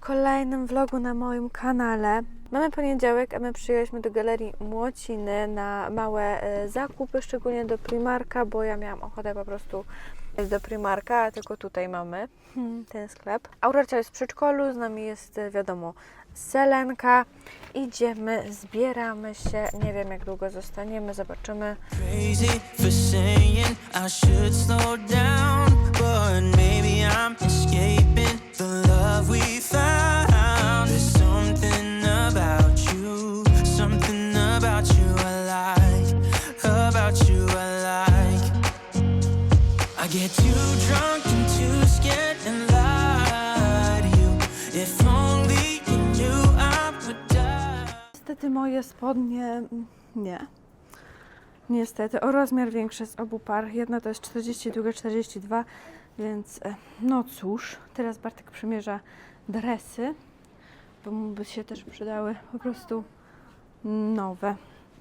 w kolejnym vlogu na moim kanale. Mamy poniedziałek, a my przyjechaliśmy do Galerii Młociny na małe e, zakupy, szczególnie do Primarka, bo ja miałam ochotę po prostu do Primarka, a tylko tutaj mamy hmm, ten sklep. Aurorcia jest w przedszkolu, z nami jest e, wiadomo Selenka. Idziemy, zbieramy się, nie wiem jak długo zostaniemy, zobaczymy. Crazy for saying I should slow down, but maybe I'm escaping the love we found. There's something about you, something about you I like, about you I like. I get too drunk and too scared and to you. If only you knew I would die. Niestety moje spodnie mm, nie. Niestety, o rozmiar większy z obu par. Jedna to jest 40, druga 42, więc e, no cóż. Teraz Bartek przymierza dresy, bo mu by się też przydały po prostu nowe.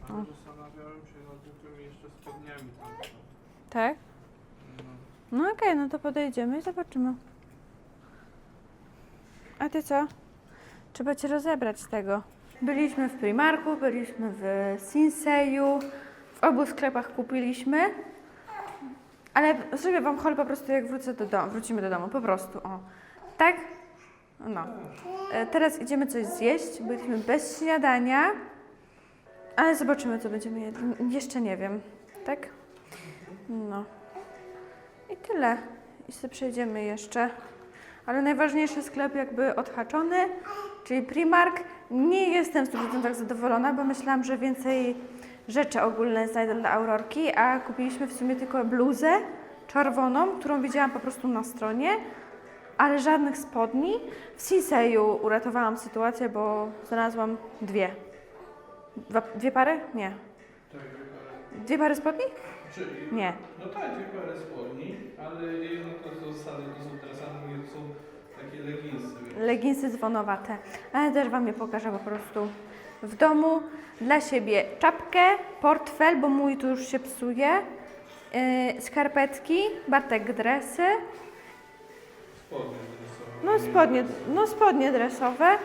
Ale zastanawiałem się nad zwykłymi jeszcze spodniami tam. Tak? No. Okej, no to podejdziemy i zobaczymy. A ty co? Trzeba cię rozebrać z tego. Byliśmy w Primarku, byliśmy w Sinseju, w obu sklepach kupiliśmy. Ale zrobię wam haul po prostu jak wrócę do domu, wrócimy do domu, po prostu, o. Tak? No. E, Teraz idziemy coś zjeść, byliśmy bez śniadania, ale zobaczymy co będziemy jedli. Jeszcze nie wiem, tak? No. I tyle. I sobie przejdziemy jeszcze. Ale najważniejszy sklep jakby odhaczony, czyli Primark. Nie jestem w 100% zadowolona, bo myślałam, że więcej rzeczy ogólne znajdę dla Aurorki, a kupiliśmy w sumie tylko bluzę czerwoną, którą widziałam po prostu na stronie, ale żadnych spodni. W Sinseju uratowałam sytuację, bo znalazłam dwie. Dwa, dwie pary? Nie. Dwie pary. Spodni? Czyli, Nie. no tak, dwie pary spodni, ale jedno to są zasady, to są te same, drugie to są takie leginsy. wiesz. leginsy dzwonowate, ale też Wam je pokażę po prostu w domu. Dla siebie czapkę, portfel, bo mój tu już się psuje, yy, skarpetki, Bartek dresy, Spodnie dresowe. no spodnie, no spodnie dresowe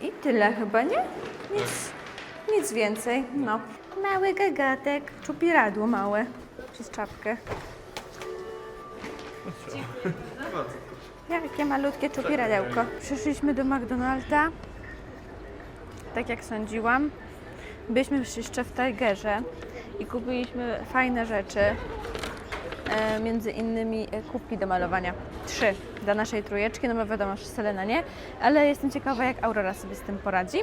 i tyle chyba, nie? Nic, nic więcej, no. Mały gagatek, czupiradło małe przez czapkę. Jakie malutkie czupiradełko. Przyszliśmy do McDonalda, tak jak sądziłam. Byliśmy jeszcze w Tigerze i kupiliśmy fajne rzeczy. E, między innymi e, kubki do malowania. Trzy dla naszej trójeczki, no bo wiadomo, że Selena nie, ale jestem ciekawa, jak Aurora sobie z tym poradzi.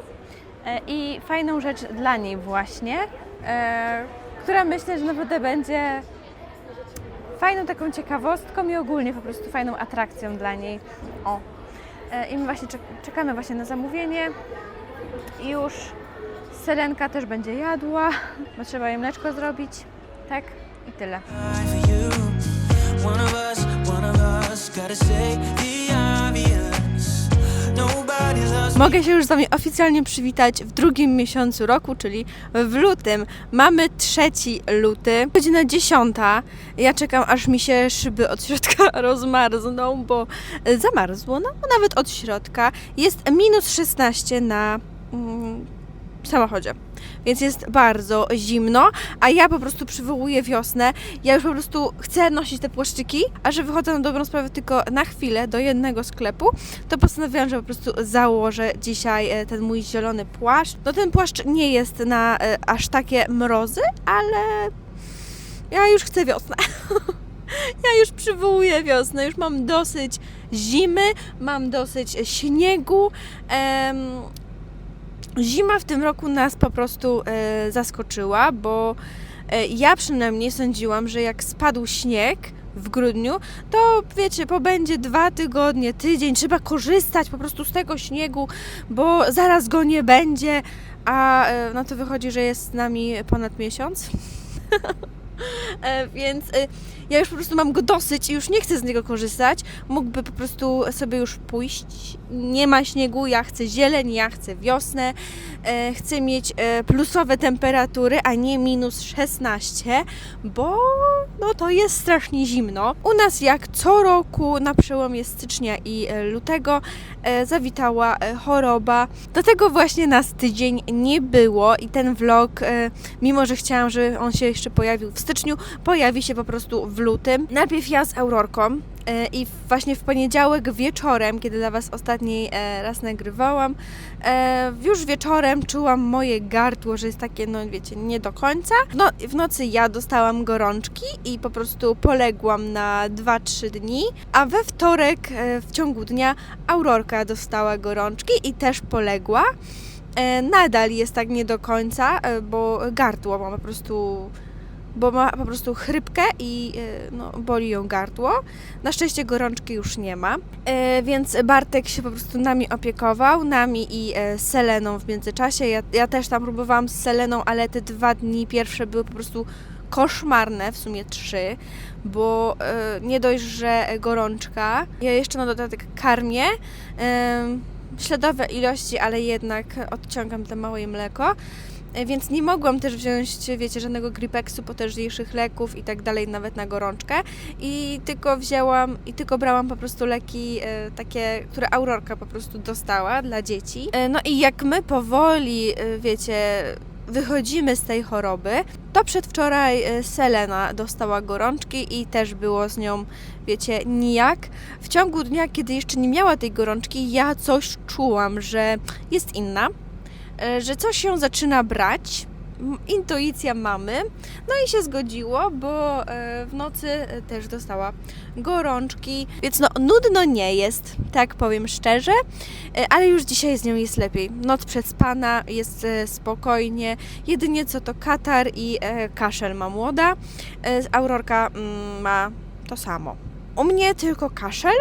E, I fajną rzecz dla niej właśnie, e, która myślę, że naprawdę będzie fajną taką ciekawostką i ogólnie po prostu fajną atrakcją dla niej. O. E, I my właśnie czek- czekamy właśnie na zamówienie. I już Selenka też będzie jadła, bo trzeba jej mleczko zrobić. Tak? I tyle. Mogę się już z Wami oficjalnie przywitać w drugim miesiącu roku, czyli w lutym. Mamy trzeci luty, godzina dziesiąta. Ja czekam, aż mi się szyby od środka rozmarzną, bo zamarzło, no nawet od środka. Jest minus 16 na samochodzie. Więc jest bardzo zimno, a ja po prostu przywołuję wiosnę. Ja już po prostu chcę nosić te płaszczyki, a że wychodzę na dobrą sprawę tylko na chwilę do jednego sklepu, to postanowiłam, że po prostu założę dzisiaj e, ten mój zielony płaszcz. No ten płaszcz nie jest na e, aż takie mrozy, ale ja już chcę wiosnę. Ja już przywołuję wiosnę, już mam dosyć zimy, mam dosyć śniegu. Em, zima w tym roku nas po prostu e, zaskoczyła, bo e, ja przynajmniej sądziłam, że jak spadł śnieg w grudniu, to wiecie, pobędzie dwa tygodnie, tydzień, trzeba korzystać po prostu z tego śniegu, bo zaraz go nie będzie, a e, no to wychodzi, że jest z nami ponad miesiąc. E, więc e, ja już po prostu mam go dosyć i już nie chcę z niego korzystać. Mógłby po prostu sobie już pójść. Nie ma śniegu, ja chcę zieleń, ja chcę wiosnę. E, chcę mieć e, plusowe temperatury, a nie minus 16, bo no to jest strasznie zimno. U nas jak co roku na przełomie stycznia i e, lutego e, zawitała e, choroba. Dlatego właśnie nas tydzień nie było i ten vlog, e, mimo że chciałam, żeby on się jeszcze pojawił w styczniu, pojawi się po prostu w lutym. Najpierw ja z Aurorką e, i właśnie w poniedziałek wieczorem, kiedy dla Was ostatni e, raz nagrywałam, e, już wieczorem czułam moje gardło, że jest takie, no wiecie, nie do końca. No, w nocy ja dostałam gorączki i po prostu poległam na 2-3 dni, a we wtorek w ciągu dnia Aurorka dostała gorączki i też poległa. Nadal jest tak nie do końca, bo gardło ma po prostu bo ma po prostu chrypkę i e, no, boli ją gardło. Na szczęście gorączki już nie ma, e, więc Bartek się po prostu nami opiekował, nami i e, Seleną w międzyczasie. Ja, ja też tam próbowałam z Seleną, ale te dwa dni pierwsze były po prostu koszmarne, w sumie trzy, bo e, nie dość, że gorączka, ja jeszcze na dodatek karmię, śladowe ilości, ale jednak odciągam te małe mleko. E, Więc nie mogłam też wziąć, wiecie, żadnego gripeksu, potężniejszych leków i tak dalej, nawet na gorączkę. I tylko wzięłam, i tylko brałam po prostu leki e, takie, które Aurorka po prostu dostała dla dzieci. E, no i jak my powoli, e, wiecie, wychodzimy z tej choroby, to przedwczoraj e, Selena dostała gorączki i też było z nią, wiecie, nijak. W ciągu dnia, kiedy jeszcze nie miała tej gorączki, ja coś czułam, że jest inna, że coś się zaczyna brać. Intuicja mamy, no i się zgodziło, bo e, w nocy e, też dostała gorączki, więc no nudno nie jest, tak powiem szczerze, e, ale już dzisiaj z nią jest lepiej. Noc przespana, jest e, spokojnie, jedynie co to katar i e, kaszel ma młoda, e, Aurorka mm, ma to samo. U mnie tylko kaszel,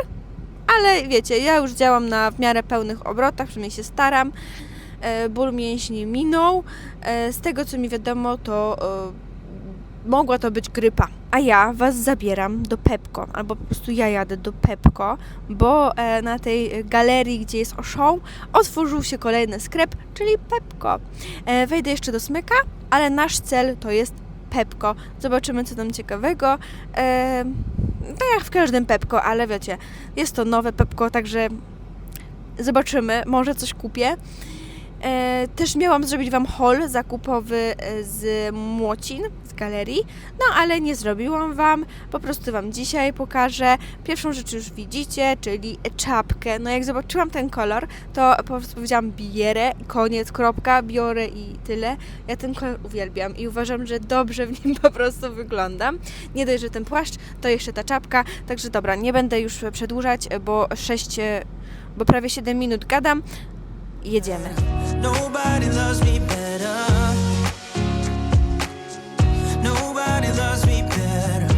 ale wiecie, ja już działam na w miarę pełnych obrotach, przynajmniej się staram. E, Ból mięśni minął. E, Z tego co mi wiadomo, to e, mogła to być grypa. A ja Was zabieram do Pepko, albo po prostu ja jadę do Pepko, bo na tej galerii, gdzie jest Oszą, otworzył się kolejny sklep, czyli Pepko. Wejdę jeszcze do smyka, ale nasz cel to jest Pepko. Zobaczymy, co tam ciekawego. E, tak jak w każdym Pepko, ale wiecie, jest to nowe Pepko, także zobaczymy, może coś kupię. E, też miałam zrobić Wam haul zakupowy e, z Młocin, z galerii, no ale nie zrobiłam Wam, po prostu Wam dzisiaj pokażę. Pierwszą rzecz już widzicie, czyli czapkę. No jak zobaczyłam ten kolor, to po prostu powiedziałam bierę, koniec, kropka, biorę i tyle. Ja ten kolor uwielbiam i uważam, że dobrze w nim po prostu wyglądam. Nie dość, że ten płaszcz, to jeszcze ta czapka, także dobra, nie będę już przedłużać, bo 6, bo prawie 7 minut gadam. Jedziemy. Nobody loves me better. Nobody loves me better.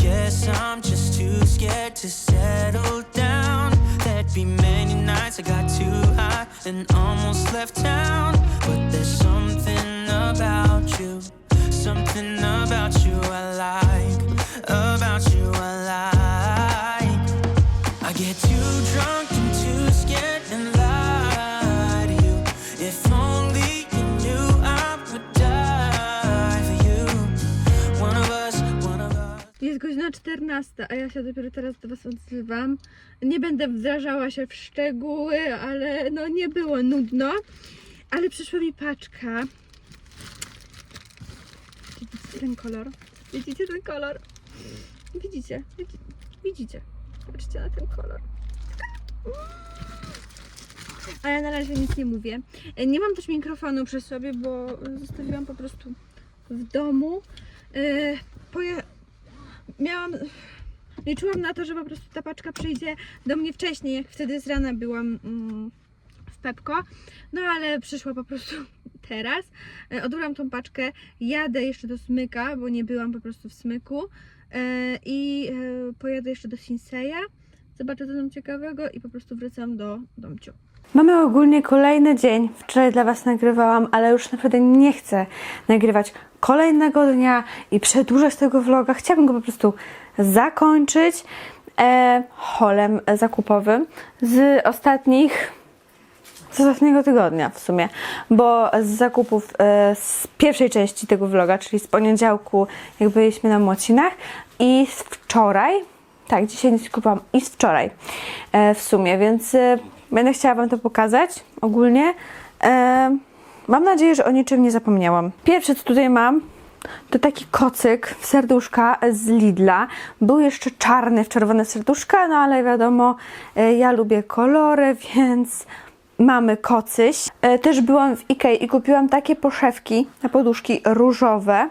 Guess I'm just too scared to settle down. Be many nights I got too high and almost left town. But there's something about you, something about you I like, about you I like. Godzina 14, a ja się dopiero teraz do Was odzywam. Nie będę wdrażała się w szczegóły, ale no nie było nudno. Ale przyszła mi paczka. Widzicie ten kolor? Widzicie ten kolor? Widzicie? Widzi- Widzicie? Patrzcie na ten kolor. A ja na razie nic nie mówię. Nie mam też mikrofonu przy sobie, bo zostawiłam po prostu w domu. E, Poje... Miałam... Liczyłam na to, że po prostu ta paczka przyjdzie do mnie wcześniej, jak wtedy z rana byłam mm, w Pepko. No ale przyszła po prostu teraz. E, Odbrałam tą paczkę, jadę jeszcze do Smyka, bo nie byłam po prostu w Smyku. E, I e, pojadę jeszcze do Sinseya. zobaczę co tam ciekawego i po prostu wracam do domciu. Mamy ogólnie kolejny dzień. Wczoraj dla Was nagrywałam, ale już naprawdę nie chcę nagrywać kolejnego dnia i przedłużać tego vloga. Chciałabym go po prostu zakończyć e, holem zakupowym z ostatnich z ostatniego tygodnia w sumie, bo z zakupów e, z pierwszej części tego vloga, czyli z poniedziałku, jak byliśmy na Młocinach i z wczoraj, tak, dzisiaj nic kupiłam i z wczoraj e, w sumie, więc e, będę chciała Wam to pokazać ogólnie. E, mam nadzieję, że o niczym nie zapomniałam. Pierwsze, co tutaj mam, to taki kocyk w serduszka z Lidla. Był jeszcze czarny w czerwone serduszka, no ale wiadomo, e, ja lubię kolory, więc mamy kocyś. E, Też byłam w Ikei i kupiłam takie poszewki na poduszki różowe.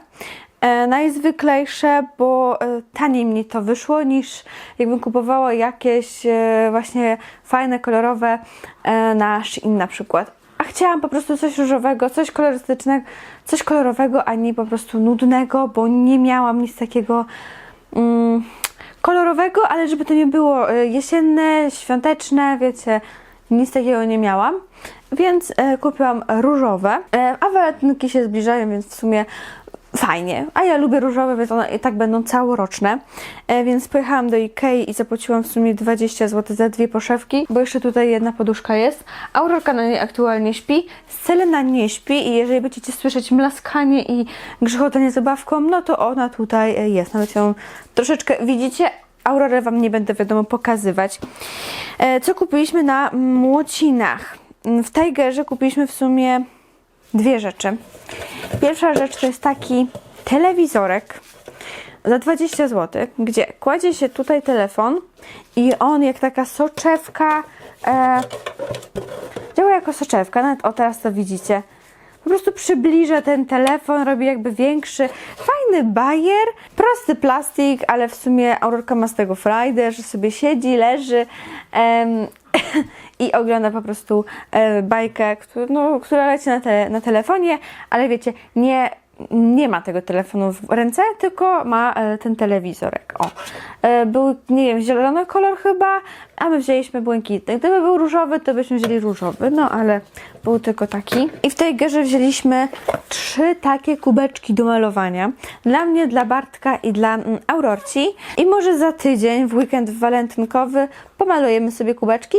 E, najzwyklejsze, bo e, taniej mi to wyszło niż jakbym kupowała jakieś e, właśnie fajne, kolorowe na Shein na przykład. A chciałam po prostu coś różowego, coś kolorystycznego, coś kolorowego, a nie po prostu nudnego, bo nie miałam nic takiego mm, kolorowego, ale żeby to nie było jesienne, świąteczne, wiecie, nic takiego nie miałam. Więc kupiłam różowe, a walentynki się zbliżają, więc w sumie fajnie. A ja lubię różowe, więc one i tak będą całoroczne. E, więc pojechałam do Ikei i zapłaciłam w sumie 20 zł za dwie poszewki, bo jeszcze tutaj jedna poduszka jest. Aurorka na niej aktualnie śpi, Selena nie śpi i jeżeli będziecie słyszeć mlaskanie i grzechotanie zabawką, no to ona tutaj e, jest. Nawet ją troszeczkę widzicie, Aurorę Wam nie będę wiadomo pokazywać. E, Co kupiliśmy na Młocinach? W Tigerze kupiliśmy w sumie dwie rzeczy. Pierwsza rzecz to jest taki telewizorek za 20 zł, gdzie kładzie się tutaj telefon i on jak taka soczewka e, działa jako soczewka, nawet o teraz to widzicie. Po prostu przybliża ten telefon, robi jakby większy. Fajny bajer, prosty plastik, ale w sumie Aurorka ma z tego frajdę, że sobie siedzi, leży em, i ogląda po prostu e, bajkę, któ- no, która leci na, na telefonie, ale wiecie, nie, nie ma tego telefonu w ręce, tylko ma e, ten telewizorek. O. E, był, nie wiem, zielony kolor chyba, a my wzięliśmy błękitny. Gdyby był różowy, to byśmy wzięli różowy, no ale był tylko taki. I w tej gerze wzięliśmy trzy takie kubeczki do malowania. Dla mnie, dla Bartka i dla mm, Aurorci. I może za tydzień, w weekend walentynkowy, pomalujemy sobie kubeczki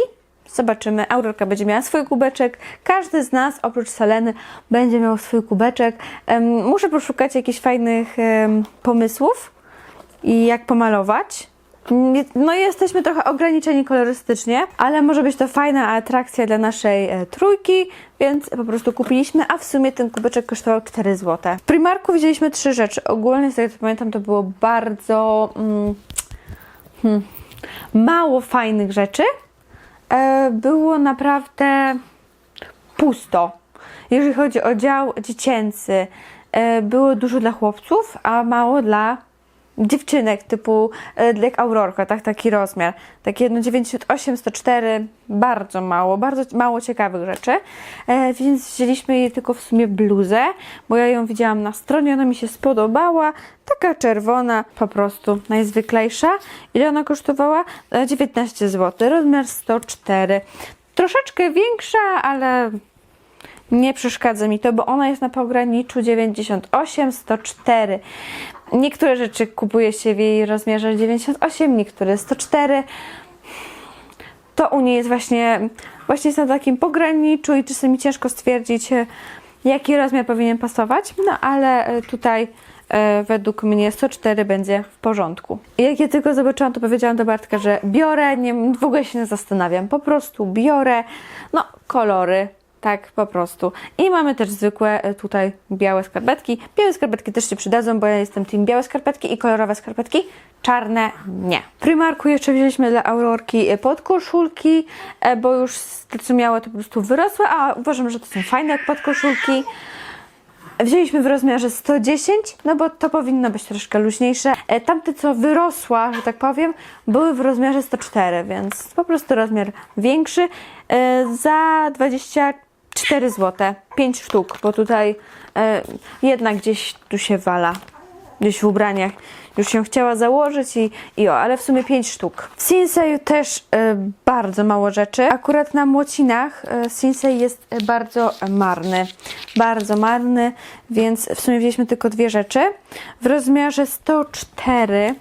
Zobaczymy. Aurorka będzie miała swój kubeczek. Każdy z nas, oprócz Seleny, będzie miał swój kubeczek. Muszę poszukać jakichś fajnych pomysłów i jak pomalować. No jesteśmy trochę ograniczeni kolorystycznie, ale może być to fajna atrakcja dla naszej e, trójki, więc po prostu kupiliśmy, a w sumie ten kubeczek kosztował 4 zł. W Primarku wzięliśmy trzy rzeczy. Ogólnie, z tego co pamiętam, to było bardzo mm, hmm, mało fajnych rzeczy, było naprawdę pusto. Jeżeli chodzi o dział dziecięcy, e, było dużo dla chłopców, a mało dla dziewczynek, typu e, jak Aurorka, tak, taki rozmiar. Takie no 98, 104, bardzo mało, bardzo mało ciekawych rzeczy. E, więc wzięliśmy jej tylko w sumie bluzę, bo ja ją widziałam na stronie, ona mi się spodobała. Taka czerwona, po prostu najzwyklejsza. Ile ona kosztowała? E, 19 zł, rozmiar 104. Troszeczkę większa, ale nie przeszkadza mi to, bo ona jest na pograniczu 98, 104. Niektóre rzeczy kupuje się w jej rozmiarze 98, niektóre 104. To u niej jest właśnie, właśnie jest na takim pograniczu i czasami ciężko stwierdzić, e, jaki rozmiar powinien pasować, no ale e, tutaj e, według mnie 104 będzie w porządku. I jak ja tylko zobaczyłam, to powiedziałam do Bartka, że biorę, nie, w ogóle się nie zastanawiam, po prostu biorę, no kolory, tak, po prostu. I mamy też zwykłe e, tutaj białe skarpetki. Białe skarpetki też się przydadzą, bo ja jestem team białe skarpetki i kolorowe skarpetki. Czarne nie. W Primarku jeszcze wzięliśmy dla Aurorki e, podkoszulki, e, bo już te co miała to po prostu wyrosły, a uważam, że to są fajne podkoszulki. Wzięliśmy w rozmiarze 110, no bo to powinno być troszkę luźniejsze. Tamte, co wyrosła, że tak powiem, były w rozmiarze 104, więc po prostu rozmiar większy. Za 24 zł, 5 sztuk, bo tutaj e, jedna gdzieś tu się wala. gdzieś w ubraniach. Już się chciała założyć i, i o, ale w sumie 5 sztuk. W też y, bardzo mało rzeczy. Akurat na młocinach Sinsei jest y, bardzo marny. Bardzo marny, więc w sumie wzięliśmy tylko dwie rzeczy. W rozmiarze 104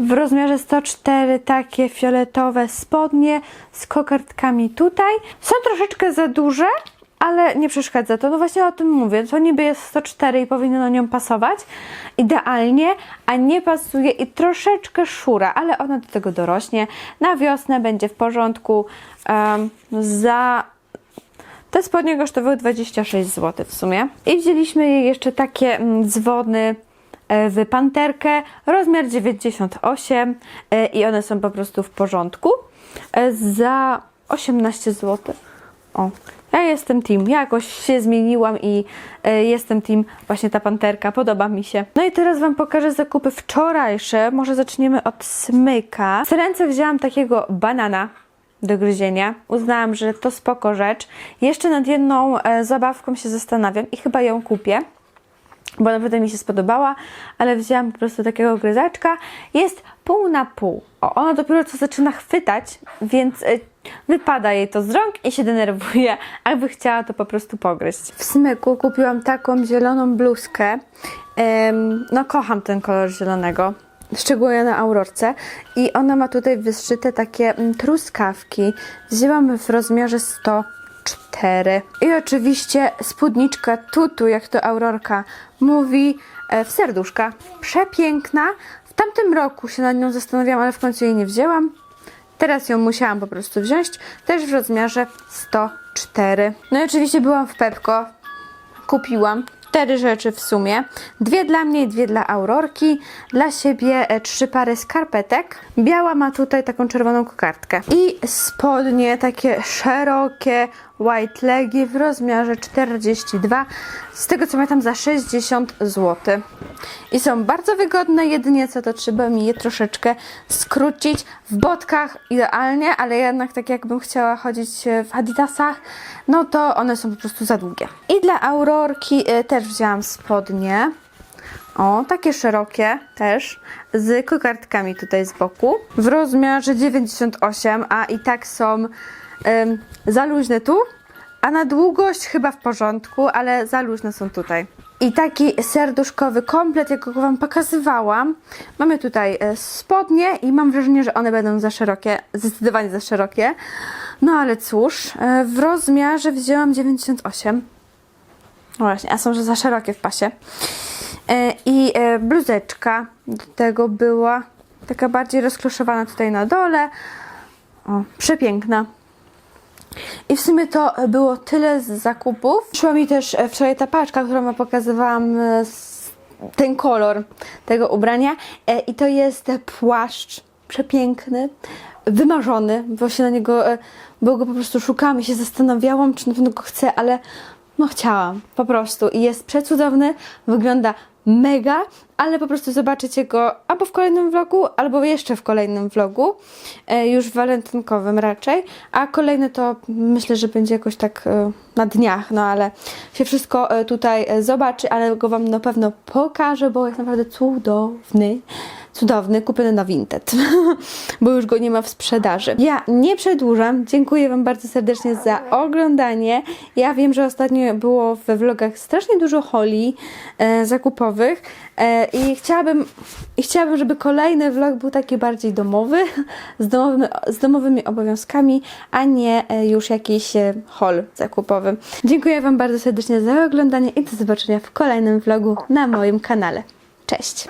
w rozmiarze 104 takie fioletowe spodnie z kokardkami tutaj. Są troszeczkę za duże, ale nie przeszkadza to. No właśnie o tym mówię. To niby jest 104 i powinno nią pasować idealnie, a nie pasuje i troszeczkę szura, ale ona do tego dorośnie. Na wiosnę będzie w porządku. Em, za te spodnie kosztowały 26 zł w sumie. I wzięliśmy jej jeszcze takie mm, dzwony w panterkę, rozmiar 98 e, i one są po prostu w porządku. E, Za 18 zł. O, ja jestem team. Ja jakoś się zmieniłam i e, jestem team właśnie ta panterka. Podoba mi się. No i teraz Wam pokażę zakupy wczorajsze. Może zaczniemy od smyka. W ręce wzięłam takiego banana do gryzienia. Uznałam, że to spoko rzecz. Jeszcze nad jedną e, zabawką się zastanawiam i chyba ją kupię bo naprawdę mi się spodobała, ale wzięłam po prostu takiego gryzaczka. Jest pół na pół. O, ona dopiero co zaczyna chwytać, więc y, wypada jej to z rąk i się denerwuje. A Jakby chciała to po prostu pogryźć. W smyku kupiłam taką zieloną bluzkę. Em, no kocham ten kolor zielonego. Szczególnie na aurorce. I ona ma tutaj wyszyte takie mm, truskawki. Wzięłam w rozmiarze 100 cztery. I oczywiście spódniczka tutu, jak to Aurorka mówi, e, w serduszka. Przepiękna. W tamtym roku się nad nią zastanawiałam, ale w końcu jej nie wzięłam. Teraz ją musiałam po prostu wziąć. Też w rozmiarze 104. No i oczywiście byłam w Pepko. Kupiłam cztery rzeczy w sumie. Dwie dla mnie i dwie dla Aurorki. Dla siebie e, trzy pary skarpetek. Biała ma tutaj taką czerwoną kokardkę. I spodnie takie szerokie, white legi w rozmiarze 42. Z tego co pamiętam za 60 zł. I są bardzo wygodne, jedynie co to trzeba mi je troszeczkę skrócić. W botkach idealnie, ale jednak tak jakbym chciała chodzić e, w adidasach, no to one są po prostu za długie. I dla Aurorki e, też wzięłam spodnie. O, takie szerokie też, z kokardkami tutaj z boku. W rozmiarze 98, a i tak są za luźne tu, a na długość chyba w porządku, ale za luźne są tutaj. I taki serduszkowy komplet, jak go Wam pokazywałam. Mamy tutaj e, spodnie i mam wrażenie, że one będą za szerokie, zdecydowanie za szerokie. No ale cóż, e, w rozmiarze wzięłam 98. No właśnie, a są że za szerokie w pasie. E, I bluzeczka do tego była taka bardziej rozkloszowana tutaj na dole. O, przepiękna. I w sumie to było tyle z zakupów. Przyszła mi też e, wczoraj ta paczka, którą wam pokazywałam, e, ten kolor tego ubrania. E, I to jest płaszcz przepiękny, wymarzony, bo się na niego, bo go po prostu szukałam i się zastanawiałam, czy na pewno go chcę, ale no chciałam, po prostu. I jest przecudowny, wygląda mega, ale po prostu zobaczycie go albo w kolejnym vlogu, albo jeszcze w kolejnym vlogu, e, już walentynkowym raczej, a kolejny to myślę, że będzie jakoś tak e, na dniach, no ale się wszystko e, tutaj zobaczy, ale go Wam na pewno pokażę, bo jest naprawdę cudowny. Cudowny, kupiony na Vinted, bo już go nie ma w sprzedaży. Ja nie przedłużam, dziękuję Wam bardzo serdecznie za oglądanie. Ja wiem, że ostatnio było we vlogach strasznie dużo holi e, zakupowych e, i chciałabym, i chciałabym, żeby kolejny vlog był taki bardziej domowy, z, domowymi, z domowymi obowiązkami, a nie e, już jakiś e, haul zakupowy. Dziękuję Wam bardzo serdecznie za oglądanie i do zobaczenia w kolejnym vlogu na moim kanale. Cześć!